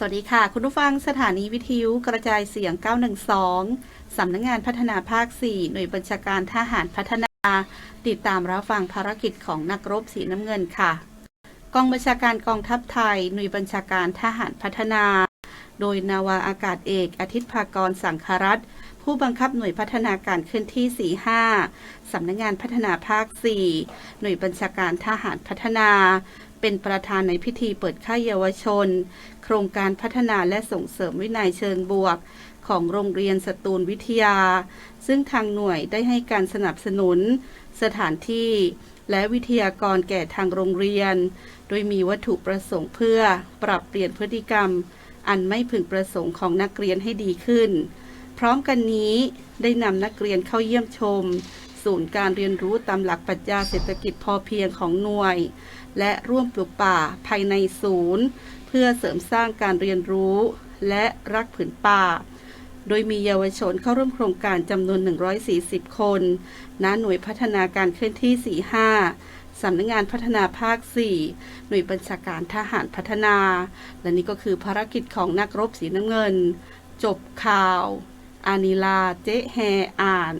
สวัสดีค่ะ คุณผู้ฟังสถานีวิทยุกระจายเสียง 912 สำนักงงานพัฒนาภาค 4 หน่วยบัญชาการทหารพัฒนา ติดตามรับฟังภารกิจของนักรบสีน้ำเงินค่ะ กองบัญชาการกองทัพไทย หน่วยบัญชาการทหารพัฒนา โดยนาวาอากาศเอกอาทิตย์ภากรสังครัตผู้บังคับหน่วยพัฒนาการเคลื่อนที่ 45 สำนักงงานพัฒนาภาค 4 หน่วยบัญชาการทหารพัฒนา เป็นประธานในพิธีเปิดค่ายเยาวชน โครงการพัฒนาและส่งเสริมวินัยเชิงบวกของโรงเรียนสตูลวิทยา ซึ่งทางหน่วยได้ให้การสนับสนุน สถานที่ และวิทยากรแก่ทางโรงเรียน โดยมีวัตถุประสงค์เพื่อปรับเปลี่ยนพฤติกรรม อันไม่พึงประสงค์ของนักเรียนให้ดีขึ้น พร้อมกันนี้ได้นำนักเรียนเข้าเยี่ยมชม ศูนย์การเรียนรู้ตามหลักปรัชญาเศรษฐกิจพอเพียงของหน่วย และร่วมปลูกป่าภายในศูนย์ เพื่อเสริมสร้างการเรียนรู้ และรักผืนป่า โดยมีเยาวชนเข้าร่วมโครงการจำนวน 140 คน ณ หน่วยพัฒนาการเคลื่อนที่ 45 สำนักงงานพัฒนาภาค 4 หน่วยบัญชาการทหารพัฒนา และนี่ก็คือภารกิจของนักรบสีน้ำเงิน จบข่าว อานิลา เจ๊แฮอ่าน